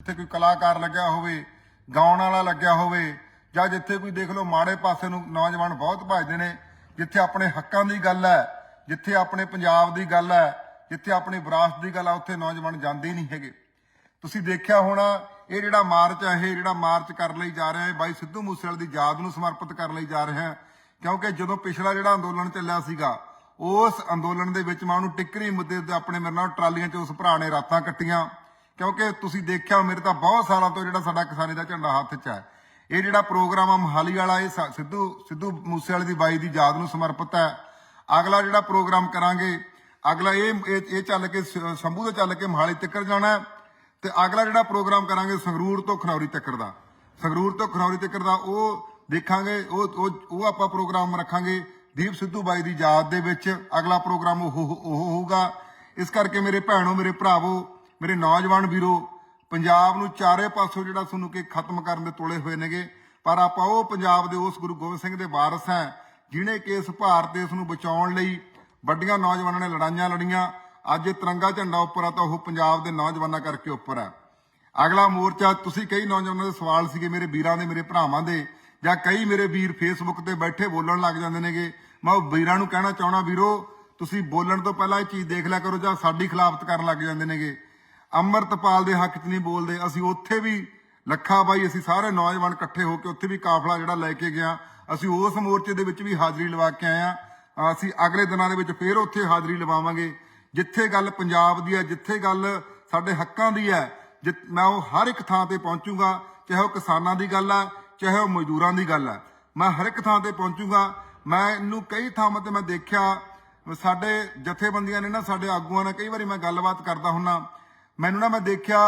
ਜਿੱਥੇ ਕੋਈ ਕਲਾਕਾਰ ਲੱਗਿਆ ਹੋਵੇ, ਗਾਉਣ ਵਾਲਾ ਲੱਗਿਆ ਹੋਵੇ, ਜਾਂ ਜਿੱਥੇ ਕੋਈ ਦੇਖ ਲਓ ਮਾੜੇ ਪਾਸੇ ਨੂੰ ਨੌਜਵਾਨ ਬਹੁਤ ਭੱਜਦੇ ਨੇ, ਜਿੱਥੇ ਆਪਣੇ ਹੱਕਾਂ ਦੀ ਗੱਲ ਹੈ, ਜਿੱਥੇ ਆਪਣੇ ਪੰਜਾਬ ਦੀ ਗੱਲ ਹੈ, ਜਿੱਥੇ ਆਪਣੀ ਵਿਰਾਸਤ ਦੀ ਗੱਲ ਹੈ ਉੱਥੇ ਨੌਜਵਾਨ ਜਾਂਦੇ ਹੀ ਨਹੀਂ ਹੈਗੇ। ਤੁਸੀਂ ਦੇਖਿਆ ਹੋਣਾ, ਇਹ ਜਿਹੜਾ ਮਾਰਚ ਹੈ ਇਹ ਜਿਹੜਾ ਮਾਰਚ ਕਰਨ ਲਈ ਜਾ ਰਿਹਾ ਹੈ, ਬਾਈ ਸਿੱਧੂ ਮੂਸੇਵਾਲੇ ਦੀ ਯਾਦ ਨੂੰ ਸਮਰਪਿਤ ਕਰਨ ਲਈ ਜਾ ਰਿਹਾ ਹੈ, ਕਿਉਂਕਿ ਜਦੋਂ ਪਿਛਲਾ ਜਿਹੜਾ ਅੰਦੋਲਨ ਚੱਲਿਆ ਸੀਗਾ, ਉਸ ਅੰਦੋਲਨ ਦੇ ਵਿੱਚ ਮੈਂ ਉਹਨੂੰ ਟਿੱਕਰੀ ਮੁੱਦੇ ਤੇ ਆਪਣੇ ਮੇਰੇ ਨਾਲ ਟਰਾਲੀਆਂ 'ਚ ਉਸ ਭਰਾ ਨੇ ਰਾਤਾਂ ਕੱਟੀਆਂ। ਕਿਉਂਕਿ ਤੁਸੀਂ ਦੇਖਿਆ ਮੇਰੇ ਤਾਂ ਬਹੁਤ ਸਾਲਾਂ ਤੋਂ ਜਿਹੜਾ ਸਾਡਾ ਕਿਸਾਨੀ ਦਾ ਝੰਡਾ ਹੱਥ 'ਚ ਹੈ। ਇਹ ਜਿਹੜਾ ਪ੍ਰੋਗਰਾਮ ਆ ਮਹਾਲੀ ਵਾਲਾ, ਇਹ ਸਿੱਧੂ ਸਿੱਧੂ ਮੂਸੇਵਾਲੇ ਦੀ ਬਾਈ ਦੀ ਯਾਦ ਨੂੰ ਸਮਰਪਿਤ ਹੈ। ਅਗਲਾ ਜਿਹੜਾ ਪ੍ਰੋਗਰਾਮ ਕਰਾਂਗੇ, ਅਗਲਾ ਇਹ ਇਹ ਇਹ ਚੱਲ ਕੇ ਸ਼ੰਭੂ ਤੋਂ ਚੱਲ ਕੇ ਮਹਾਲੀ ਤੱਕਰ ਜਾਣਾ ਹੈ ਤੇ ਅਗਲਾ ਜਿਹੜਾ ਪ੍ਰੋਗਰਾਮ ਕਰਾਂਗੇ ਸੰਗਰੂਰ ਤੋਂ ਖਨੌਰੀ ਤੱਕਰ ਦਾ। ਸੰਗਰੂਰ ਤੋਂ ਖਨੌਰੀ ਤੱਕਰ ਦਾ ਉਹ ਦੇਖਾਂਗੇ, ਉਹ ਉਹ ਆਪਾਂ ਪ੍ਰੋਗਰਾਮ ਰੱਖਾਂਗੇ ਦੀਪ ਸਿੱਧੂ ਬਾਈ ਦੀ ਯਾਦ ਦੇ ਵਿੱਚ। ਅਗਲਾ ਪ੍ਰੋਗਰਾਮ ਉਹ ਉਹ ਹੋਊਗਾ। ਇਸ ਕਰਕੇ ਮੇਰੇ ਭੈਣੋ, ਮੇਰੇ ਭਰਾਵੋ ਮੇਰੇ ਨੌਜਵਾਨ ਵੀਰੋ, ਪੰਜਾਬ ਨੂੰ ਚਾਰੇ ਪਾਸੋਂ ਜਿਹੜਾ ਤੁਹਾਨੂੰ ਕਿ ਖਤਮ ਕਰਨ ਦੇ ਤੋਲੇ ਹੋਏ ਨੇਗੇ, ਪਰ ਆਪਾਂ ਉਹ ਪੰਜਾਬ ਦੇ ਉਸ ਗੁਰੂ ਗੋਬਿੰਦ ਸਿੰਘ ਦੇ ਵਾਰਸ ਹਾਂ ਜਿਨੇ ਕਿ ਇਸ ਭਾਰਤ ਦੇਸ਼ ਨੂੰ ਬਚਾਉਣ ਲਈ ਵੱਡੀਆਂ ਨੌਜਵਾਨਾਂ ਨੇ ਲੜਾਈਆਂ ਲੜੀਆਂ, ਅੱਜ ਇਹ ਤਿਰੰਗਾ ਝੰਡਾ ਉੱਪਰ ਆ ਤਾਂ ਉਹ ਪੰਜਾਬ ਦੇ ਨੌਜਵਾਨਾਂ ਕਰਕੇ ਉੱਪਰ ਆ ਅਗਲਾ ਮੋਰਚਾ, ਤੁਸੀਂ ਕਈ ਨੌਜਵਾਨਾਂ ਦੇ ਸਵਾਲ ਸੀਗੇ ਮੇਰੇ ਵੀਰਾਂ ਦੇ, ਮੇਰੇ ਭਰਾਵਾਂ ਦੇ, ਜਾਂ ਕਈ ਮੇਰੇ ਵੀਰ ਫੇਸਬੁੱਕ ਤੇ ਬੈਠੇ ਬੋਲਣ ਲੱਗ ਜਾਂਦੇ ਨੇਗੇ। ਮੈਂ ਉਹ ਵੀਰਾਂ ਨੂੰ ਕਹਿਣਾ ਚਾਹਣਾ ਵੀਰੋ, ਤੁਸੀਂ ਬੋਲਣ ਤੋਂ ਪਹਿਲਾਂ ਇਹ ਚੀਜ਼ ਦੇਖ ਲਿਆ ਕਰੋ ਜਾਂ ਸਾਡੀ ਖਿਲਾਫਤ ਕਰਨ ਲੱਗ ਜਾਂਦੇ ਨੇਗੇ। ਅੰਮ੍ਰਿਤਪਾਲ ਦੇ ਹੱਕ 'ਚ ਨਹੀਂ ਬੋਲਦੇ। ਅਸੀਂ ਉੱਥੇ ਵੀ ਲੱਖਾ ਬਾਈ, ਅਸੀਂ ਸਾਰੇ ਨੌਜਵਾਨ ਇਕੱਠੇ ਹੋ ਕੇ ਉੱਥੇ ਵੀ ਕਾਫਲਾ ਜਿਹੜਾ ਲੈ ਕੇ ਗਿਆ। ਅਸੀਂ ਉਸ ਮੋਰਚੇ ਦੇ ਵਿੱਚ ਵੀ ਹਾਜ਼ਰੀ ਲਵਾ ਕੇ ਆਏ ਆ ਅਸੀਂ ਅਗਲੇ ਦਿਨਾਂ ਦੇ ਵਿੱਚ ਫੇਰ ਉੱਥੇ ਹਾਜ਼ਰੀ ਲਵਾਵਾਂਗੇ। ਜਿੱਥੇ ਗੱਲ ਪੰਜਾਬ ਦੀ ਹੈ, ਜਿੱਥੇ ਗੱਲ ਸਾਡੇ ਹੱਕਾਂ ਦੀ ਹੈ ਜਿ- ਮੈਂ ਉਹ ਹਰ ਇੱਕ ਥਾਂ ਤੇ ਪਹੁੰਚੂਗਾ, ਚਾਹੇ ਉਹ ਕਿਸਾਨਾਂ ਦੀ ਗੱਲ ਹੈ, ਚਾਹੇ ਉਹ ਮਜ਼ਦੂਰਾਂ ਦੀ ਗੱਲ ਹੈ। ਮੈਂ ਹਰ ਇੱਕ ਥਾਂ ਤੇ ਪਹੁੰਚੂਗਾ। ਮੈਂ ਇਹਨੂੰ ਕਈ ਥਾਵਾਂ ਤੇ ਮੈਂ ਦੇਖਿਆ, ਸਾਡੇ ਜਥੇਬੰਦੀਆਂ ਨੇ ਨਾ ਸਾਡੇ ਆਗੂਆਂ ਨਾਲ ਕਈ ਵਾਰੀ ਮੈਂ ਗੱਲਬਾਤ ਕਰਦਾ ਹੁੰਨਾ ਮੈਨੂੰ ਨਾ ਮੈਂ ਦੇਖਿਆ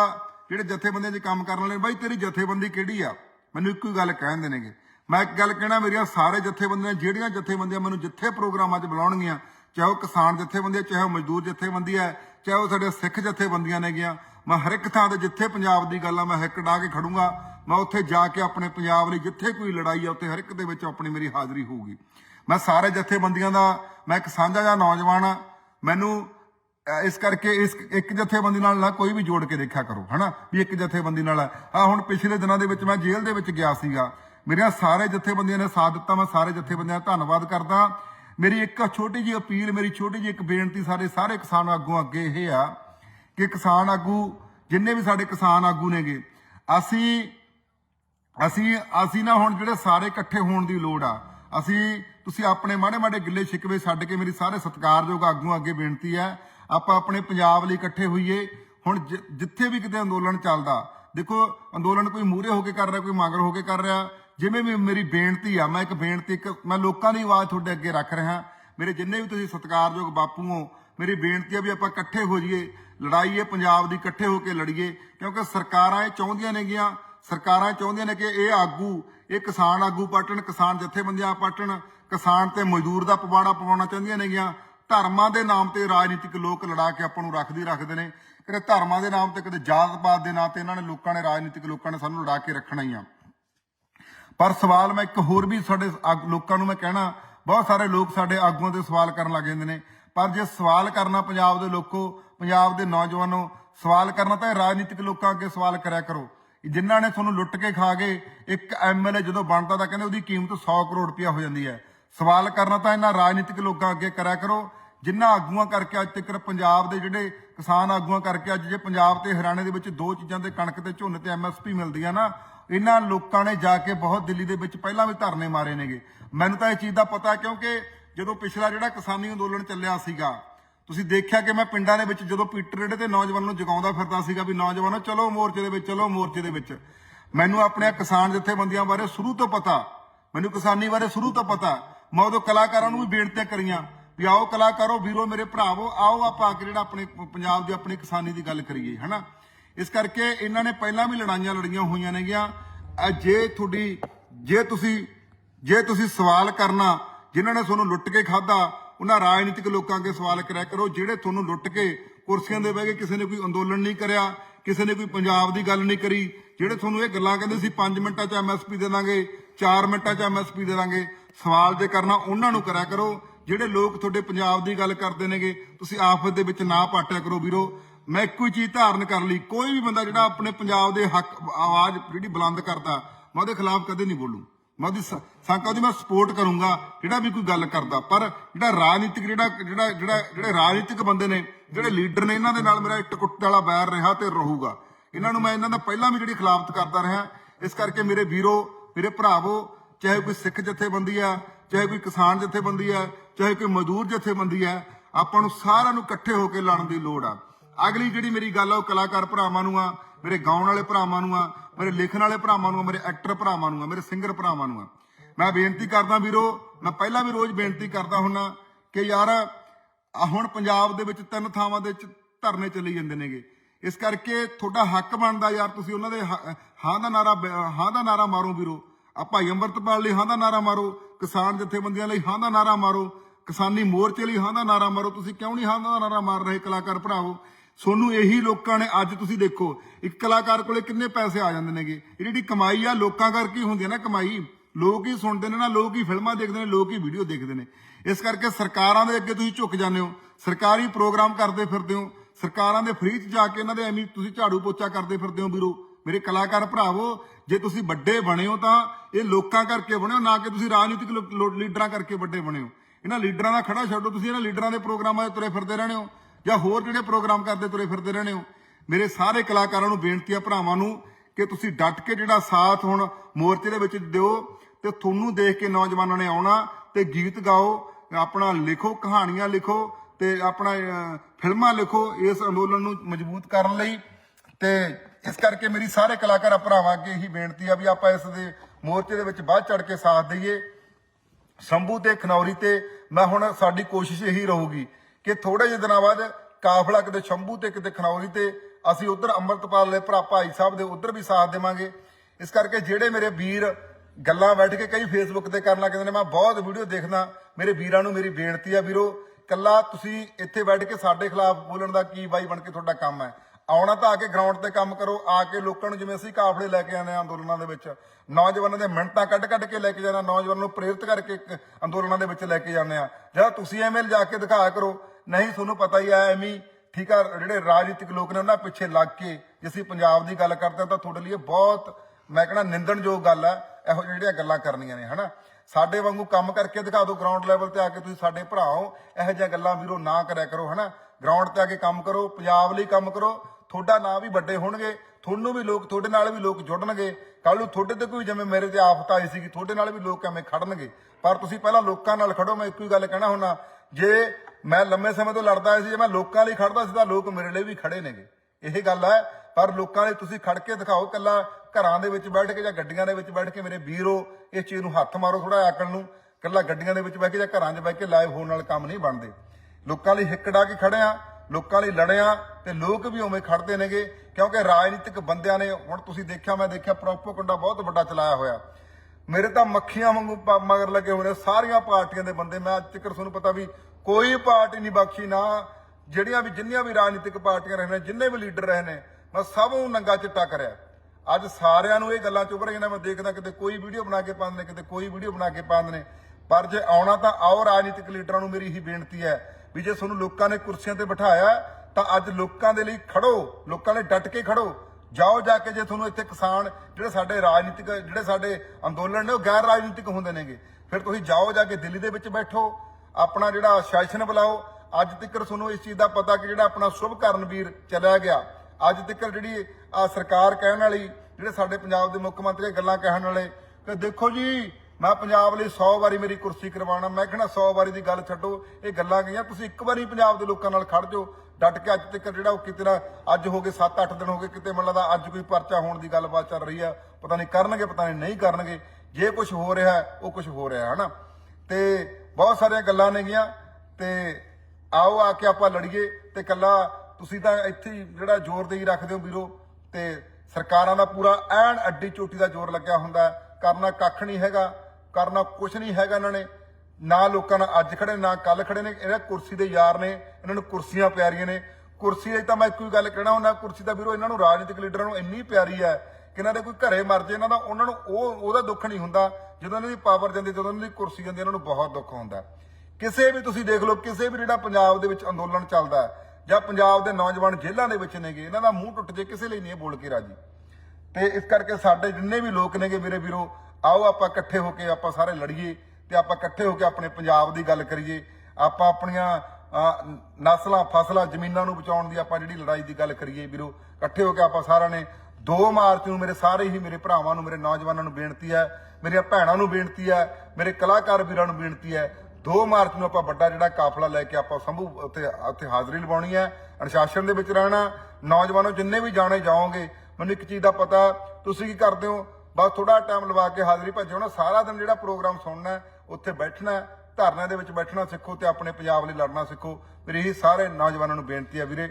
ਜਿਹੜੇ ਜਥੇਬੰਦੀਆਂ 'ਚ ਕੰਮ ਕਰਨ ਵਾਲੇ ਬਾਈ ਤੇਰੀ ਜਥੇਬੰਦੀ ਕਿਹੜੀ ਆ? ਮੈਨੂੰ ਇੱਕੋ ਹੀ ਗੱਲ ਕਹਿੰਦੇ ਨੇਗੇ। ਮੈਂ ਇੱਕ ਗੱਲ ਕਹਿਣਾ ਮੇਰੀਆਂ ਸਾਰੇ ਜਥੇਬੰਦੀਆਂ, ਜਿਹੜੀਆਂ ਜਥੇਬੰਦੀਆਂ ਮੈਨੂੰ ਜਿੱਥੇ ਪ੍ਰੋਗਰਾਮਾਂ 'ਚ ਬੁਲਾਉਣਗੀਆਂ, ਚਾਹੇ ਉਹ ਕਿਸਾਨ ਜਥੇਬੰਦੀ ਹੈ ਚਾਹੇ ਉਹ ਮਜ਼ਦੂਰ ਜਥੇਬੰਦੀ ਹੈ ਚਾਹੇ ਉਹ ਸਾਡੇ ਸਿੱਖ ਜਥੇਬੰਦੀਆਂ ਨੇਗੀਆਂ, ਮੈਂ ਹਰ ਇੱਕ ਥਾਂ ਤੇ ਜਿੱਥੇ ਪੰਜਾਬ ਦੀ ਗੱਲ ਆ, ਮੈਂ ਹਿੱਕ ਡਾ ਕੇ ਖੜੂੰਗਾ। ਮੈਂ ਉੱਥੇ ਜਾ ਕੇ ਆਪਣੇ ਪੰਜਾਬ ਲਈ ਜਿੱਥੇ ਕੋਈ ਲੜਾਈ ਆ, ਉੱਥੇ ਹਰ ਇੱਕ ਦੇ ਵਿੱਚ ਆਪਣੀ ਮੇਰੀ ਹਾਜ਼ਰੀ ਹੋਊਗੀ। ਮੈਂ ਸਾਰੇ ਜਥੇਬੰਦੀਆਂ ਦਾ, ਮੈਂ ਇੱਕ ਸਾਂਝਾ ਜਿਹਾ ਨੌਜਵਾਨ ਆ। ਮੈਨੂੰ ਇਸ ਕਰਕੇ ਇਸ ਇੱਕ ਜਥੇਬੰਦੀ ਨਾਲ ਨਾ ਕੋਈ ਵੀ ਜੋੜ ਕੇ ਦੇਖਿਆ ਕਰੋ, ਹਨਾ? ਵੀ ਇੱਕ ਜਥੇਬੰਦੀ ਨਾਲ ਆ। ਹੁਣ ਪਿਛਲੇ ਦਿਨਾਂ ਦੇ ਵਿੱਚ ਮੈਂ ਜੇਲ੍ਹ ਦੇ ਵਿੱਚ ਗਿਆ ਸੀਗਾ। ਮੇਰੀਆਂ ਸਾਰੇ ਜਥੇਬੰਦੀਆਂ ਨੇ ਸਾਥ ਦਿੱਤਾ, ਮੈਂ ਸਾਰੇ ਜਥੇਬੰਦੀਆਂ ਦਾ ਧੰਨਵਾਦ ਕਰਦਾ। ਮੇਰੀ ਇੱਕ ਛੋਟੀ ਜਿਹੀ ਅਪੀਲ, ਮੇਰੀ ਛੋਟੀ ਜਿਹੀ ਇੱਕ ਬੇਨਤੀ ਸਾਡੇ ਸਾਰੇ ਕਿਸਾਨ ਆਗੂ ਅੱਗੇ ਇਹ ਆ ਕਿ ਕਿਸਾਨ ਆਗੂ, ਜਿੰਨੇ ਵੀ ਸਾਡੇ ਕਿਸਾਨ ਆਗੂ ਨੇਗੇ, ਅਸੀਂ ਅਸੀਂ ਅਸੀਂ ਨਾ ਹੁਣ ਜਿਹੜੇ ਸਾਰੇ ਇਕੱਠੇ ਹੋਣ ਦੀ ਲੋੜ ਆ, ਅਸੀਂ, ਤੁਸੀਂ ਆਪਣੇ ਮਾੜੇ ਮਾੜੇ ਗਿੱਲੇ ਸ਼ਿਕਵੇ ਛੱਡ ਕੇ ਮੇਰੀ ਸਾਰੇ ਸਤਿਕਾਰਯੋਗ ਆਗੂਆਂ ਅੱਗੇ ਬੇਨਤੀ ਹੈ ਆਪਾਂ ਆਪਣੇ ਪੰਜਾਬ ਲਈ ਇਕੱਠੇ ਹੋਈਏ। ਹੁਣ ਜਿ- ਜਿੱਥੇ ਵੀ ਕਿਤੇ ਅੰਦੋਲਨ ਚੱਲਦਾ, ਦੇਖੋ, ਅੰਦੋਲਨ ਕੋਈ ਮੂਹਰੇ ਹੋ ਕੇ ਕਰ ਰਿਹਾ, ਕੋਈ ਮਗਰ ਹੋ ਕੇ ਕਰ ਰਿਹਾ। ਜਿਵੇਂ ਵੀ ਮੇਰੀ ਬੇਨਤੀ ਆ, ਮੈਂ ਇੱਕ ਬੇਨਤੀ, ਇੱਕ, ਮੈਂ ਲੋਕਾਂ ਦੀ ਆਵਾਜ਼ ਤੁਹਾਡੇ ਅੱਗੇ ਰੱਖ ਰਿਹਾ। ਮੇਰੇ ਜਿੰਨੇ ਵੀ ਤੁਸੀਂ ਸਤਿਕਾਰਯੋਗ ਬਾਪੂ ਹੋ, ਮੇਰੀ ਬੇਨਤੀ ਆ ਵੀ ਆਪਾਂ ਇਕੱਠੇ ਹੋ ਜਾਈਏ, ਲੜਾਈ ਇਹ ਪੰਜਾਬ ਦੀ ਇਕੱਠੇ ਹੋ ਕੇ ਲੜੀਏ। ਕਿਉਂਕਿ ਸਰਕਾਰਾਂ ਇਹ ਚਾਹੁੰਦੀਆਂ ਨੇਗੀਆਂ ਸਰਕਾਰਾਂ ਚਾਹੁੰਦੀਆਂ ਨੇ ਕਿ ਇਹ ਆਗੂ, ਇਹ ਕਿਸਾਨ ਆਗੂ ਪਾਟਣ, ਕਿਸਾਨ ਜਥੇਬੰਦੀਆਂ ਪਾਟਣ, ਕਿਸਾਨ ਤੇ ਮਜ਼ਦੂਰ ਦਾ ਪਵਾੜਾ ਪਵਾਉਣਾ ਚਾਹੁੰਦੀਆਂ ਨੇਗੀਆਂ ਧਰਮਾਂ ਦੇ ਨਾਮ ਤੇ ਰਾਜਨੀਤਿਕ ਲੋਕ ਲੜਾ ਕੇ ਆਪਾਂ ਨੂੰ ਰੱਖਦੀ ਰੱਖਦੇ ਨੇ। ਕਦੇ ਧਰਮਾਂ ਦੇ ਨਾਮ ਤੇ ਕਦੇ ਜਾਤ ਪਾਤ ਦੇ ਨਾਂ ਤੇ ਇਹਨਾਂ ਨੇ ਲੋਕਾਂ ਨੇ, ਰਾਜਨੀਤਿਕ ਲੋਕਾਂ ਨੇ ਸਾਨੂੰ ਲੜਾ ਕੇ ਰੱਖਣਾ ਹੀ ਆ। ਪਰ ਸਵਾਲ ਮੈਂ ਇੱਕ ਹੋਰ ਵੀ ਸਾਡੇ ਆਗ- ਲੋਕਾਂ ਨੂੰ ਮੈਂ ਕਹਿਣਾ, ਬਹੁਤ ਸਾਰੇ ਲੋਕ ਸਾਡੇ ਆਗੂਆਂ ਦੇ ਸਵਾਲ ਕਰਨ ਲੱਗ ਜਾਂਦੇ ਨੇ। ਪਰ ਜੇ ਸਵਾਲ ਕਰਨਾ ਪੰਜਾਬ ਦੇ ਲੋਕੋ, ਪੰਜਾਬ ਦੇ ਨੌਜਵਾਨੋ, ਸਵਾਲ ਕਰਨਾ ਤਾਂ ਇਹ ਰਾਜਨੀਤਿਕ ਲੋਕਾਂ ਅੱਗੇ ਸਵਾਲ ਕਰਿਆ ਕਰੋ। ਜਿਨ੍ਹਾਂ ਨੇ ਤੁਹਾਨੂੰ ਲੁੱਟ ਕੇ ਖਾ ਗਏ, ਇੱਕ ਐਮਐਲਏ ਜਦੋਂ ਬਣਦਾ ਤਾਂ ਕਹਿੰਦੇ ਉਹਦੀ ਕੀਮਤ 100 ਕਰੋੜ ਰੁਪਇਆ ਹੋ ਜਾਂਦੀ ਹੈ। ਸਵਾਲ ਕਰਨਾ ਤਾਂ ਇਹਨਾਂ ਰਾਜਨੀਤਿਕ ਲੋਕਾਂ ਅੱਗੇ ਕਰਿਆ ਕਰੋ। ਜਿਨ੍ਹਾਂ ਆਗੂਆਂ ਕਰਕੇ ਅੱਜ ਤੱਕ ਪੰਜਾਬ ਦੇ ਜਿਹੜੇ ਕਿਸਾਨ ਆਗੂਆਂ ਕਰਕੇ ਅੱਜ ਜੇ ਪੰਜਾਬ ਤੇ ਹਰਿਆਣੇ ਦੇ ਵਿੱਚ ਦੋ ਚੀਜ਼ਾਂ ਤੇ ਕਣਕ ਤੇ ਝੋਨੇ ਤੇ ਐਮਐਸਪੀ ਮਿਲਦੀ ਆ ਨਾ, ਇਹਨਾਂ ਲੋਕਾਂ ਨੇ ਜਾ ਕੇ ਬਹੁਤ ਦਿੱਲੀ ਦੇ ਵਿੱਚ ਪਹਿਲਾਂ ਵੀ ਧਰਨੇ ਮਾਰੇ ਨੇਗੇ। ਮੈਨੂੰ ਤਾਂ ਇਹ ਚੀਜ਼ ਦਾ ਪਤਾ ਕਿਉਂਕਿ ਜਦੋਂ ਪਿਛਲਾ ਜਿਹੜਾ ਕਿਸਾਨੀ ਅੰਦੋਲਨ ਚੱਲਿਆ ਸੀਗਾ, ਤੁਸੀਂ ਦੇਖਿਆ ਕਿ ਮੈਂ ਪਿੰਡਾਂ ਦੇ ਵਿੱਚ ਜਦੋਂ ਪੀਟਰ ਰੇੜੇ ਤੇ ਨੌਜਵਾਨਾਂ ਨੂੰ ਜਗਾਉਂਦਾ ਫਿਰਦਾ ਸੀਗਾ ਵੀ ਨੌਜਵਾਨੋ, ਚਲੋ ਮੋਰਚੇ ਦੇ ਵਿੱਚ, ਚਲੋ ਮੋਰਚੇ ਦੇ ਵਿੱਚ। ਮੈਨੂੰ ਆਪਣੇ ਕਿਸਾਨ ਜਥੇਬੰਦੀਆਂ ਬਾਰੇ ਸ਼ੁਰੂ ਤੋਂ ਪਤਾ, ਮੈਨੂੰ ਕਿਸਾਨੀ ਬਾਰੇ ਸ਼ੁਰੂ ਤੋਂ ਪਤਾ, ਮੈਂ ਉਦੋਂ ਕਲਾਕਾਰਾਂ ਨੂੰ ਵੀ ਬੇਨਤੀਆਂ ਕਰੀਆਂ ਵੀ ਆਓ ਕਲਾਕਾਰੋ, ਵੀਰੋ, ਮੇਰੇ ਭਰਾਵੋ, ਆਓ ਆਪਾਂ ਆ ਕੇ ਜਿਹੜਾ ਆਪਣੇ ਪੰਜਾਬ ਦੀ ਆਪਣੀ ਕਿਸਾਨੀ ਦੀ ਗੱਲ ਕਰੀਏ, ਹਨਾ? ਇਸ ਕਰਕੇ ਇਹਨਾਂ ਨੇ ਪਹਿਲਾਂ ਵੀ ਲੜਾਈਆਂ ਲੜੀਆਂ ਹੋਈਆਂ ਨੇਗੀਆਂ। ਜੇ ਤੁਹਾਡੀ, ਜੇ ਤੁਸੀਂ ਜੇ ਤੁਸੀਂ ਸਵਾਲ ਕਰਨਾ, ਜਿਨ੍ਹਾਂ ਨੇ ਤੁਹਾਨੂੰ ਲੁੱਟ ਕੇ ਖਾਦਾ ਉਹਨਾਂ ਰਾਜਨੀਤਿਕ ਲੋਕਾਂ ਅੱਗੇ ਸਵਾਲ ਕਰਿਆ ਕਰੋ, ਜਿਹੜੇ ਤੁਹਾਨੂੰ ਲੁੱਟ ਕੇ ਕੁਰਸੀਆਂ ਦੇ ਬਹਿ ਕੇ ਕਿਸੇ ਨੇ ਕੋਈ ਅੰਦੋਲਨ ਨਹੀਂ ਕਰਿਆ, ਕਿਸੇ ਨੇ ਕੋਈ ਪੰਜਾਬ ਦੀ ਗੱਲ ਨਹੀਂ ਕਰੀ, ਜਿਹੜੇ ਤੁਹਾਨੂੰ ਇਹ ਗੱਲਾਂ ਕਹਿੰਦੇ ਸੀ 5 ਮਿੰਟਾਂ 'ਚ ਐਮਐਸਪੀ ਦੇ ਦਾਂਗੇ 4 ਮਿੰਟਾਂ 'ਚ ਐਮਐਸਪੀ ਦੇ ਦਾਂਗੇ, ਸਵਾਲ ਜੇ ਕਰਨਾ ਉਹਨਾਂ ਨੂੰ ਕਰਿਆ ਕਰੋ। ਜਿਹੜੇ ਲੋਕ ਤੁਹਾਡੇ ਪੰਜਾਬ ਦੀ ਗੱਲ ਕਰਦੇ ਨੇਗੇ, ਤੁਸੀਂ ਆਫਤ ਦੇ ਵਿੱਚ ਨਾ ਪਾਟਿਆ ਕਰੋ ਵੀਰੋ। ਮੈਂ ਇੱਕੋ ਹੀ ਚੀਜ਼ ਧਾਰਨ ਕਰ ਲਈ, ਕੋਈ ਵੀ ਬੰਦਾ ਜਿਹੜਾ ਆਪਣੇ ਪੰਜਾਬ ਦੇ ਹੱਕ, ਆਵਾਜ਼ ਜਿਹੜੀ ਬੁਲੰਦ ਕਰਦਾ, ਮੈਂ ਉਹਦੇ ਖਿਲਾਫ ਕਦੇ ਨਹੀਂ ਬੋਲੂ। ਮੈਂ ਉਹਦੀ ਸ- ਸਾਕਾ ਮੈਂ ਸਪੋਰਟ ਕਰੂੰਗਾ, ਜਿਹੜਾ ਵੀ ਕੋਈ ਗੱਲ ਕਰਦਾ। ਪਰ ਜਿਹੜਾ ਰਾਜਨੀਤਿਕ ਜਿਹੜਾ ਜਿਹੜਾ ਜਿਹੜਾ, ਜਿਹੜੇ ਰਾਜਨੀਤਿਕ ਬੰਦੇ ਨੇ, ਜਿਹੜੇ ਲੀਡਰ ਨੇ, ਇਹਨਾਂ ਦੇ ਨਾਲ ਮੇਰਾ ਇੱਕ ਕੁੱਟ ਵਾਲਾ ਬੈਰ ਰਿਹਾ ਤੇ ਰਹੂਗਾ। ਇਹਨਾਂ ਨੂੰ ਮੈਂ ਇਹਨਾਂ ਦਾ ਪਹਿਲਾਂ ਵੀ ਜਿਹੜੀ ਖਿਲਾਫਤ ਕਰਦਾ ਰਿਹਾ, ਇਸ ਕਰਕੇ ਮੇਰੇ ਵੀਰੋ, ਮੇਰੇ ਭਰਾਵੋ, ਚਾਹੇ ਕੋਈ ਸਿੱਖ ਜਥੇਬੰਦੀ ਆ ਚਾਹੇ ਕੋਈ ਕਿਸਾਨ ਜਥੇਬੰਦੀ ਹੈ, ਚਾਹੇ ਕੋਈ ਮਜ਼ਦੂਰ ਜਥੇਬੰਦੀ ਹੈ, ਆਪਾਂ ਨੂੰ ਸਾਰਿਆਂ ਨੂੰ ਇਕੱਠੇ ਹੋ ਕੇ ਲੜਨ ਦੀ ਲੋੜ ਆ। ਅਗਲੀ ਜਿਹੜੀ ਮੇਰੀ ਗੱਲ ਆ, ਉਹ ਕਲਾਕਾਰ ਭਰਾਵਾਂ ਨੂੰ ਆ, ਮੇਰੇ ਗਾਉਣ ਵਾਲੇ ਭਰਾਵਾਂ ਨੂੰ ਆ, ਮੇਰੇ ਲਿਖਣ ਵਾਲੇ ਭਰਾਵਾਂ ਨੂੰ ਆ, ਮੇਰੇ ਐਕਟਰ ਭਰਾਵਾਂ ਨੂੰ ਆ, ਮੇਰੇ ਸਿੰਗਰ ਭਰਾਵਾਂ ਨੂੰ ਆ। ਮੈਂ ਬੇਨਤੀ ਕਰਦਾ ਵੀਰੋ, ਮੈਂ ਪਹਿਲਾਂ ਵੀ ਰੋਜ਼ ਬੇਨਤੀ ਕਰਦਾ ਹੁੰਨਾ ਕਿ ਯਾਰ ਹੁਣ ਪੰਜਾਬ ਦੇ ਵਿੱਚ ਤਿੰਨ ਥਾਵਾਂ ਦੇ ਵਿੱਚ ਧਰਨੇ ਚੱਲੀ ਜਾਂਦੇ ਨੇਗੇ। ਇਸ ਕਰਕੇ ਤੁਹਾਡਾ ਹੱਕ ਬਣਦਾ ਯਾਰ, ਤੁਸੀਂ ਉਹਨਾਂ ਦੇ ਹਾਂ ਦਾ ਨਾਰਾ ਬ- ਹਾਂ ਦਾ ਨਾਰਾ ਮਾਰੋ ਵੀਰੋ। ਆ ਭਾਈ ਅੰਮ੍ਰਿਤਪਾਲ ਲਈ ਹਾਂ ਦਾ ਨਾਰਾ ਮਾਰੋ, ਕਿਸਾਨ ਜਥੇਬੰਦੀਆਂ ਲਈ ਹਾਂ ਦਾ ਨਾਰਾ ਮਾਰੋ, ਕਿਸਾਨੀ ਮੋਰਚੇ ਲਈ ਹਾਂ ਦਾ ਨਾਰਾ ਮਾਰੋ, ਤੁਸੀਂ ਕਿਉਂ ਨਹੀਂ ਹਾਂ ਦਾ ਨਾਰਾ ਮਾਰ ਰਹੇ ਕਲਾਕਾਰ ਭਰਾਵੋ? ਸੋਨੂੰ ਇਹੀ ਲੋਕਾਂ ਨੇ ਅੱਜ ਤੁਸੀਂ ਦੇਖੋ, ਇੱਕ ਕਲਾਕਾਰ ਕੋਲੇ ਕਿੰਨੇ ਪੈਸੇ ਆ ਜਾਂਦੇ ਨੇਗੇ? ਇਹ ਜਿਹੜੀ ਕਮਾਈ ਆ, ਲੋਕਾਂ ਕਰਕੇ ਹੁੰਦੀ ਹੈ ਨਾ ਕਮਾਈ? ਲੋਕ ਹੀ ਸੁਣਦੇ ਨੇ ਨਾ, ਲੋਕ ਹੀ ਫਿਲਮਾਂ ਦੇਖਦੇ ਨੇ, ਲੋਕ ਹੀ ਵੀਡੀਓ ਦੇਖਦੇ ਨੇ। ਇਸ ਕਰਕੇ ਸਰਕਾਰਾਂ ਦੇ ਅੱਗੇ ਤੁਸੀਂ ਝੁਕ ਜਾਂਦੇ ਹੋ, ਸਰਕਾਰੀ ਪ੍ਰੋਗਰਾਮ ਕਰਦੇ ਫਿਰਦੇ ਹੋ, ਸਰਕਾਰਾਂ ਦੇ ਫ੍ਰੀ ਚ ਜਾ ਕੇ ਇਹਨਾਂ ਦੇ ਐਵੇਂ ਤੁਸੀਂ ਝਾੜੂ ਪੋਚਾ ਕਰਦੇ ਫਿਰਦੇ ਹੋ ਵੀਰੋ। ਮੇਰੇ ਕਲਾਕਾਰ ਭਰਾਵੋ, ਜੇ ਤੁਸੀਂ ਵੱਡੇ ਬਣੇ ਹੋ ਤਾਂ ਇਹ ਲੋਕਾਂ ਕਰਕੇ ਬਣੇ ਹੋ, ਨਾ ਕਿ ਤੁਸੀਂ ਰਾਜਨੀਤਿਕ ਲੀਡਰਾਂ ਕਰਕੇ ਵੱਡੇ ਬਣੇ ਹੋ। ਇਹਨਾਂ ਲੀਡਰਾਂ ਦਾ ਖੜਾ ਛੱਡੋ, ਤੁਸੀਂ ਇਹਨਾਂ ਲੀਡਰਾਂ ਦੇ ਪ੍ਰੋਗਰਾਮਾਂ 'ਤੇ ਤੁਰੇ ਫਿਰਦੇ ਰਹਿੰਦੇ ਹੋ, ਜਾਂ ਹੋਰ ਜਿਹੜੇ ਪ੍ਰੋਗਰਾਮ ਕਰਦੇ ਤੁਰੇ ਫਿਰਦੇ ਰਹਿੰਦੇ ਹੋ। ਮੇਰੇ ਸਾਰੇ ਕਲਾਕਾਰਾਂ ਨੂੰ ਬੇਨਤੀ ਆ ਭਰਾਵਾਂ ਨੂੰ ਕਿ ਤੁਸੀਂ ਡਟ ਕੇ ਜਿਹੜਾ ਸਾਥ ਹੁਣ ਮੋਰਚੇ ਦੇ ਵਿੱਚ ਦਿਓ ਤੇ ਤੁਹਾਨੂੰ ਦੇਖ ਕੇ ਨੌਜਵਾਨਾਂ ਨੇ ਆਉਣਾ ਤੇ ਗੀਤ ਗਾਓ, ਆਪਣਾ ਲਿਖੋ, ਕਹਾਣੀਆਂ ਲਿਖੋ ਤੇ ਆਪਣਾ ਫਿਲਮਾਂ ਲਿਖੋ, ਇਸ ਅੰਦੋਲਨ ਨੂੰ ਮਜ਼ਬੂਤ ਕਰਨ ਲਈ ਤੇ ਇਸ ਕਰਕੇ ਮੇਰੀ ਸਾਰੇ ਕਲਾਕਾਰ ਭਰਾਵਾਂ ਅੱਗੇ ਇਹੀ ਬੇਨਤੀ ਆ ਵੀ ਆਪਾਂ ਇਸ ਦੇ ਮੋਰਚੇ ਦੇ ਵਿੱਚ ਬਾਅਦ ਚੜ ਕੇ ਸਾਥ ਦਈਏ। ਸ਼ੰਭੂ ਤੇ ਖਨੌਰੀ ਤੇ ਮੈਂ ਹੁਣ ਸਾਡੀ ਕੋਸ਼ਿਸ਼ ਇਹੀ ਰਹੂਗੀ ਕਿ ਥੋੜੇ ਜਿਹੇ ਦਿਨਾਂ ਬਾਅਦ ਕਾਫਲਾ ਕਿਤੇ ਸ਼ੰਭੂ ਤੇ, ਕਿਤੇ ਖਨੌਰੀ ਤੇ ਅਸੀਂ ਉਧਰ ਅੰਮ੍ਰਿਤਪਾਲ ਦੇ ਭਰਾ ਭਾਈ ਸਾਹਿਬ ਦੇ ਉਧਰ ਵੀ ਸਾਥ ਦੇਵਾਂਗੇ। ਇਸ ਕਰਕੇ ਜਿਹੜੇ ਮੇਰੇ ਵੀਰ ਗੱਲਾਂ ਬੈਠ ਕੇ ਕਈ ਫੇਸਬੁੱਕ ਤੇ ਕਰਨ ਲੱਗ ਜਾਂਦੇ ਨੇ, ਮੈਂ ਬਹੁਤ ਵੀਡੀਓ ਦੇਖਦਾ, ਮੇਰੇ ਵੀਰਾਂ ਨੂੰ ਮੇਰੀ ਬੇਨਤੀ ਆ ਵੀਰੋ ਕੱਲਾ ਤੁਸੀਂ ਇੱਥੇ ਬੈਠ ਕੇ ਸਾਡੇ ਖਿਲਾਫ ਬੋਲਣ ਦਾ ਕੀ ਬਾਈ ਬਣ ਕੇ ਤੁਹਾਡਾ ਕੰਮ ਹੈ? ਆਉਣਾ ਤਾਂ ਆ ਕੇ ਗਰਾਊਂਡ ਤੇ ਕੰਮ ਕਰੋ, ਆ ਕੇ ਲੋਕਾਂ ਨੂੰ ਜਿਵੇਂ ਅਸੀਂ ਕਾਫਲੇ ਲੈ ਕੇ ਆਨੇ ਆ ਅੰਦੋਲਨਾਂ ਦੇ ਵਿੱਚ, ਨੌਜਵਾਨਾਂ ਦੇ ਮਿੰਟਾਂ ਕੱਢ ਕੱਢ ਕੇ ਲੈ ਕੇ ਜਾਣਾ ਨੌਜਵਾਨਾਂ ਨੂੰ ਪ੍ਰੇਰਿਤ ਕਰਕੇ ਅੰਦੋਲਨਾਂ ਦੇ ਵਿੱਚ ਲੈ ਕੇ ਜਾਂਦੇ ਆ ਜਾਂ ਤੁਸੀਂ ਐਵੇਂ ਜਾ ਕੇ ਦਿਖਾਇਆ ਕਰੋ, ਨਹੀਂ ਤੁਹਾਨੂੰ ਪਤਾ ਹੀ ਆ, ਐਵੇਂ ਠੀਕ ਆ, ਜਿਹੜੇ ਰਾਜਨੀਤਿਕ ਲੋਕ ਨੇ ਉਹਨਾਂ ਪਿੱਛੇ ਲੱਗ ਕੇ ਜੇ ਅਸੀਂ ਪੰਜਾਬ ਦੀ ਗੱਲ ਕਰਦੇ ਹਾਂ ਤਾਂ ਤੁਹਾਡੇ ਲਈ ਇਹ ਬਹੁਤ, ਮੈਂ ਕਹਿੰਦਾ ਨਿੰਦਣਯੋਗ ਗੱਲ ਆ, ਇਹੋ ਜਿਹੀਆਂ ਜਿਹੜੀਆਂ ਗੱਲਾਂ ਕਰਨੀਆਂ ਨੇ, ਹਨਾ? ਸਾਡੇ ਵਾਂਗੂ ਕੰਮ ਕਰਕੇ ਦਿਖਾ ਦਿਓ ਗਰਾਊਂਡ ਲੈਵਲ ਤੇ ਆ ਕੇ ਤੁਸੀਂ ਸਾਡੇ ਭਰਾ ਹੋ, ਇਹੋ ਜਿਹੀਆਂ ਗੱਲਾਂ ਵੀਰੋ ਨਾ ਕਰਿਆ ਕਰੋ, ਹਨਾ? ਗਰਾਊਂਡ ਤੇ ਆ ਕੇ ਕੰਮ ਕਰੋ, ਪੰਜਾਬ ਲਈ ਕੰਮ ਕਰੋ ਤੁਹਾਡਾ ਨਾਂ ਵੀ ਵੱਡੇ ਹੋਣਗੇ, ਤੁਹਾਨੂੰ ਵੀ ਲੋਕ, ਤੁਹਾਡੇ ਨਾਲ ਵੀ ਲੋਕ ਜੁੜਨਗੇ। ਕੱਲ ਨੂੰ ਤੁਹਾਡੇ ਤੇ ਕੋਈ ਜਿਵੇਂ ਮੇਰੇ ਤੇ ਆਫਤ ਆਈ ਸੀਗੀ, ਤੁਹਾਡੇ ਨਾਲ ਵੀ ਲੋਕ ਐਵੇਂ ਖੜਨਗੇ। ਪਰ ਤੁਸੀਂ ਪਹਿਲਾਂ ਲੋਕਾਂ ਨਾਲ ਖੜੋ, ਮੈਂ ਇੱਕੋ ਹੀ ਗੱਲ ਕਹਿਣਾ ਹੁੰਨਾ। ਜੇ ਮੈਂ ਲੰਮੇ ਸਮੇਂ ਤੋਂ ਲੜਦਾ ਆਇਆ ਸੀ, ਜੇ ਮੈਂ ਲੋਕਾਂ ਲਈ ਖੜਦਾ ਸੀ, ਤਾਂ ਲੋਕ ਮੇਰੇ ਲਈ ਵੀ ਖੜੇ ਨੇਗੇ। ਇਹ ਗੱਲ ਹੈ, ਪਰ ਲੋਕਾਂ ਲਈ ਤੁਸੀਂ ਖੜ ਕੇ ਦਿਖਾਓ ਕੱਲਾ ਘਰਾਂ ਦੇ ਵਿੱਚ ਬੈਠ ਕੇ ਜਾਂ ਗੱਡੀਆਂ ਦੇ ਵਿੱਚ ਬੈਠ ਕੇ ਮੇਰੇ ਵੀਰੋ ਇਸ ਚੀਜ਼ ਨੂੰ ਹੱਥ ਮਾਰੋ ਥੋੜਾ ਅਕਲ ਨੂੰ। ਕੱਲਾ ਗੱਡੀਆਂ ਦੇ ਵਿੱਚ ਬਹਿ ਕੇ ਜਾਂ ਘਰਾਂ 'ਚ ਬਹਿ ਕੇ ਲਾਈਵ ਹੋਣ ਨਾਲ ਕੰਮ ਨਹੀਂ ਬਣਦੇ। ਲੋਕਾਂ ਲਈ ਹਿੱਕ ਡਾ ਕੇ ਖੜਿਆ ਲੋਕਾਂ ਲਈ ਲੜਿਆ ਤੇ ਲੋਕ ਵੀ ਉਵੇਂ ਖੜਦੇ ਨੇਗੇ, ਕਿਉਂਕਿ ਰਾਜਨੀਤਿਕ ਬੰਦਿਆਂ ਨੇ, ਹੁਣ ਤੁਸੀਂ ਦੇਖਿਆ, ਮੈਂ ਦੇਖਿਆ ਪ੍ਰੋਪੋਗੰਡਾ ਬਹੁਤ ਵੱਡਾ ਚਲਾਇਆ ਹੋਇਆ। ਮੇਰੇ ਤਾਂ ਮੱਖੀਆਂ ਵਾਂਗੂ ਮਗਰ ਲੱਗੇ ਹੋਏ ਨੇ, ਸਾਰੀਆਂ ਪਾਰਟੀਆਂ ਦੇ ਬੰਦੇ, ਮੈਂ ਅੱਜ ਤੱਕ ਤੁਹਾਨੂੰ ਪਤਾ ਵੀ ਕੋਈ ਪਾਰਟੀ ਨਹੀਂ ਬਖਸ਼ੀ ਨਾ, ਜਿਹੜੀਆਂ ਵੀ, ਜਿੰਨੀਆਂ ਵੀ ਰਾਜਨੀਤਿਕ ਪਾਰਟੀਆਂ ਰਹੇ ਨੇ ਜਿੰਨੇ ਵੀ ਲੀਡਰ ਰਹੇ ਨੇ, ਮੈਂ ਸਭ ਨੂੰ ਨੰਗਾ ਚਿੱਟਾ ਕਰਿਆ। ਅੱਜ ਸਾਰਿਆਂ ਨੂੰ ਇਹ ਗੱਲਾਂ ਚੁੱਭ ਰਹੀਆਂ ਨੇ, ਮੈਂ ਦੇਖਦਾ ਕਿਤੇ ਕੋਈ ਵੀਡੀਓ ਬਣਾ ਕੇ ਪਾਉਂਦੇ ਨੇ, ਕਿਤੇ ਕੋਈ ਵੀਡੀਓ ਬਣਾ ਕੇ ਪਾਉਂਦੇ ਨੇ। ਪਰ ਜੇ ਆਉਣਾ ਤਾਂ ਆਓ, ਰਾਜਨੀਤਿਕ ਲੀਡਰਾਂ ਨੂੰ ਮੇਰੀ ਹੀ ਬੇਨਤੀ ਹੈ ਵੀ ਜੇ ਤੁਹਾਨੂੰ ਲੋਕਾਂ ਨੇ ਕੁਰਸੀਆਂ ਤੇ ਬਿਠਾਇਆ ਤਾਂ ਅੱਜ ਲੋਕਾਂ ਦੇ ਲਈ ਖੜੋ, ਲੋਕਾਂ ਲਈ ਡਟ ਕੇ ਖੜੋ। ਜਾਓ ਜਾ ਕੇ ਜੇ ਤੁਹਾਨੂੰ ਇੱਥੇ ਕਿਸਾਨ ਜਿਹੜੇ ਸਾਡੇ ਰਾਜਨੀਤਿਕ, ਜਿਹੜੇ ਸਾਡੇ ਅੰਦੋਲਨ ਨੇ ਉਹ ਗੈਰ ਰਾਜਨੀਤਿਕ ਹੁੰਦੇ ਨੇਗੇ, ਫਿਰ ਤੁਸੀਂ ਜਾਓ ਜਾ ਕੇ ਦਿੱਲੀ ਦੇ ਵਿੱਚ ਬੈਠੋ, ਆਪਣਾ ਜਿਹੜਾ ਸ਼ਾਸਨ ਬੁਲਾਓ। ਅੱਜ ਤੱਕ ਤੁਹਾਨੂੰ ਇਸ ਚੀਜ਼ ਦਾ ਪਤਾ ਕਿ ਜਿਹੜਾ ਆਪਣਾ ਸ਼ੁਭ ਕਰਨਵੀਰ ਚਲਾ ਗਿਆ। ਅੱਜ ਤੱਕ ਜਿਹੜੀ ਸਰਕਾਰ ਕਹਿਣ ਵਾਲੀ, ਜਿਹੜੇ ਸਾਡੇ ਪੰਜਾਬ ਦੇ ਮੁੱਖ ਮੰਤਰੀ ਗੱਲਾਂ ਕਹਿਣ ਵਾਲੇ, ਕਿ ਦੇਖੋ ਜੀ ਮੈਂ ਪੰਜਾਬ ਲਈ 100 ਵਾਰੀ ਮੇਰੀ ਕੁਰਸੀ ਕਰਵਾਉਣਾ, ਮੈਂ ਕਹਿੰਦਾ 100 ਵਾਰੀ ਦੀ ਗੱਲ ਛੱਡੋ, ਇਹ ਗੱਲਾਂ ਗਈਆਂ, ਤੁਸੀਂ ਇੱਕ ਵਾਰੀ ਪੰਜਾਬ ਦੇ ਲੋਕਾਂ ਨਾਲ ਖੜ ਜਾਓ। ਡਟ ਕੇ ਅੱਜ ਤੱਕ ਜਿਹੜਾ ਉਹ ਕਿਤੇ ਨਾ ਅੱਜ ਹੋ ਗਏ 7-8 ਦਿਨ ਹੋ ਗਏ, ਕਿਤੇ ਮੈਨੂੰ ਲੱਗਦਾ ਅੱਜ ਕੋਈ ਪਰਚਾ ਹੋਣ ਦੀ ਗੱਲਬਾਤ ਚੱਲ ਰਹੀ ਆ, ਪਤਾ ਨਹੀਂ ਕਰਨਗੇ, ਪਤਾ ਨਹੀਂ ਨਹੀਂ ਕਰਨਗੇ, ਜੇ ਕੁਝ ਹੋ ਰਿਹਾ, ਉਹ ਕੁਝ ਹੋ ਰਿਹਾ ਹੈ ਹਨਾ? ਤੇ ਬਹੁਤ ਸਾਰੀਆਂ ਗੱਲਾਂ ਨੇਗੀਆਂ ਤੇ ਆਓ ਆ ਕੇ ਆਪਾਂ ਲੜੀਏ, ਤੇ ਕੱਲਾ ਤੁਸੀਂ ਤਾਂ ਇੱਥੇ ਜਿਹੜਾ ਜ਼ੋਰ ਦੇਈ ਰੱਖਦੇ ਹੋ ਵੀਰੋ, ਤੇ ਸਰਕਾਰਾਂ ਦਾ ਪੂਰਾ ਐਨ ਅੱਡੀ ਚੋਟੀ ਦਾ ਜ਼ੋਰ ਲੱਗਿਆ ਹੁੰਦਾ, ਕਰਨਾ ਕੱਖ ਨਹੀਂ ਹੈਗਾ। ਕਰਨਾ ਕੁਝ ਨਹੀਂ ਹੈਗਾ ਇਹਨਾਂ ਨੇ। ਨਾ ਲੋਕਾਂ ਨਾਲ ਅੱਜ ਖੜੇ ਨਾ ਕੱਲ ਖੜੇ ਨੇ। ਇਹਨਾਂ ਕੁਰਸੀ ਦੇ ਯਾਰ ਨੇ, ਇਹਨਾਂ ਨੂੰ ਕੁਰਸੀਆਂ ਪਿਆਰੀਆਂ ਨੇ। ਕੁਰਸੀ ਦੀ ਤਾਂ ਮੈਂ ਇੱਕੋ ਹੀ ਗੱਲ ਕਹਿਣਾ ਹੁੰਦਾ, ਕੁਰਸੀ ਦਾ ਵੀਰੋ ਇਹਨਾਂ ਨੂੰ ਰਾਜਨੀਤਿਕ ਲੀਡਰਾਂ ਨੂੰ ਇੰਨੀ ਪਿਆਰੀ ਹੈ ਕਿ ਇਹਨਾਂ ਦੇ ਕੋਈ ਘਰੇ ਮਰ ਜੇ ਇਹਨਾਂ ਦਾ ਉਹਨਾਂ ਨੂੰ ਉਹ, ਉਹਦਾ ਦੁੱਖ ਨਹੀਂ ਹੁੰਦਾ। ਜਦੋਂ ਇਹਨਾਂ ਦੀ ਪਾਵਰ ਜਾਂਦੀ, ਜਦੋਂ ਇਹਨਾਂ ਦੀ ਕੁਰਸੀ ਜਾਂਦੀ, ਇਹਨਾਂ ਨੂੰ ਬਹੁਤ ਦੁੱਖ ਹੁੰਦਾ। ਕਿਸੇ ਵੀ ਤੁਸੀਂ ਦੇਖ ਲਓ, ਕਿਸੇ ਵੀ ਜਿਹੜਾ ਪੰਜਾਬ ਦੇ ਵਿੱਚ ਅੰਦੋਲਨ ਚੱਲਦਾ ਜਾਂ ਪੰਜਾਬ ਦੇ ਨੌਜਵਾਨ ਜੇਲ੍ਹਾਂ ਦੇ ਵਿੱਚ ਨੇਗੇ, ਇਹਨਾਂ ਦਾ ਮੂੰਹ ਟੁੱਟ ਜੇ ਕਿਸੇ ਲਈ ਨਹੀਂ ਇਹ ਬੋਲ ਕੇ ਰਾਜੀ। ਤੇ ਇਸ ਕਰਕੇ ਸਾਡੇ ਜਿੰਨੇ ਵੀ ਲੋਕ ਨੇਗੇ ਮੇਰੇ ਵੀਰੋ, ਆਓ ਆਪਾਂ ਇਕੱਠੇ ਹੋ ਕੇ ਆਪਾਂ ਸਾਰੇ ਲੜੀਏ ਤੇ ਆਪਾਂ ਇਕੱਠੇ ਹੋ ਕੇ ਆਪਣੇ ਪੰਜਾਬ ਦੀ ਗੱਲ ਕਰੀਏ। ਆਪਾਂ ਆਪਣੀਆਂ ਨਸਲਾਂ, ਫਸਲਾਂ, ਜ਼ਮੀਨਾਂ ਨੂੰ ਬਚਾਉਣ ਦੀ ਆਪਾਂ ਜਿਹੜੀ ਲੜਾਈ ਦੀ ਗੱਲ ਕਰੀਏ ਵੀਰੋ, ਇਕੱਠੇ ਹੋ ਕੇ ਆਪਾਂ ਸਾਰਿਆਂ ਨੇ 2 ਮਾਰਚ ਨੂੰ ਮੇਰੇ ਸਾਰੇ ਹੀ ਮੇਰੇ ਭਰਾਵਾਂ ਨੂੰ, ਮੇਰੇ ਨੌਜਵਾਨਾਂ ਨੂੰ ਬੇਨਤੀ ਹੈ, ਮੇਰੀਆਂ ਭੈਣਾਂ ਨੂੰ ਬੇਨਤੀ ਹੈ, ਮੇਰੇ ਕਲਾਕਾਰ ਵੀਰਾਂ ਨੂੰ ਬੇਨਤੀ ਹੈ 2 ਮਾਰਚ ਨੂੰ ਆਪਾਂ ਵੱਡਾ ਜਿਹੜਾ ਕਾਫਲਾ ਲੈ ਕੇ ਆਪਾਂ ਸੰਭੂ ਉੱਥੇ ਉੱਥੇ ਹਾਜ਼ਰੀ ਲਵਾਉਣੀ ਹੈ, ਅਨੁਸ਼ਾਸਨ ਦੇ ਵਿੱਚ ਰਹਿਣਾ, ਨੌਜਵਾਨੋ ਜਿੰਨੇ ਵੀ ਜਾਣੇ ਜਾਓਗੇ ਮੈਨੂੰ ਇੱਕ ਚੀਜ਼ ਦਾ ਪਤਾ ਤੁਸੀਂ ਕੀ ਕਰਦੇ ਹੋ? ਬਸ ਥੋੜਾ ਟਾਈਮ ਲਵਾ ਕੇ ਹਾਜ਼ਰੀ ਭੱਜੋ ਨਾ ਸਾਰਾ ਦਿਨ ਜਿਹੜਾ ਪ੍ਰੋਗਰਾਮ ਸੁਣਨਾ ਉੱਥੇ ਬੈਠਣਾ ਹੈ, ਧਰਨਿਆਂ ਦੇ ਵਿੱਚ ਬੈਠਣਾ ਸਿੱਖੋ ਤੇ ਆਪਣੇ ਪੰਜਾਬ ਲਈ ਲੜਨਾ ਸਿੱਖੋ। ਮੇਰੀ ਇਹ ਸਾਰੇ ਨੌਜਵਾਨਾਂ ਨੂੰ ਬੇਨਤੀ ਆ ਵੀਰੇ।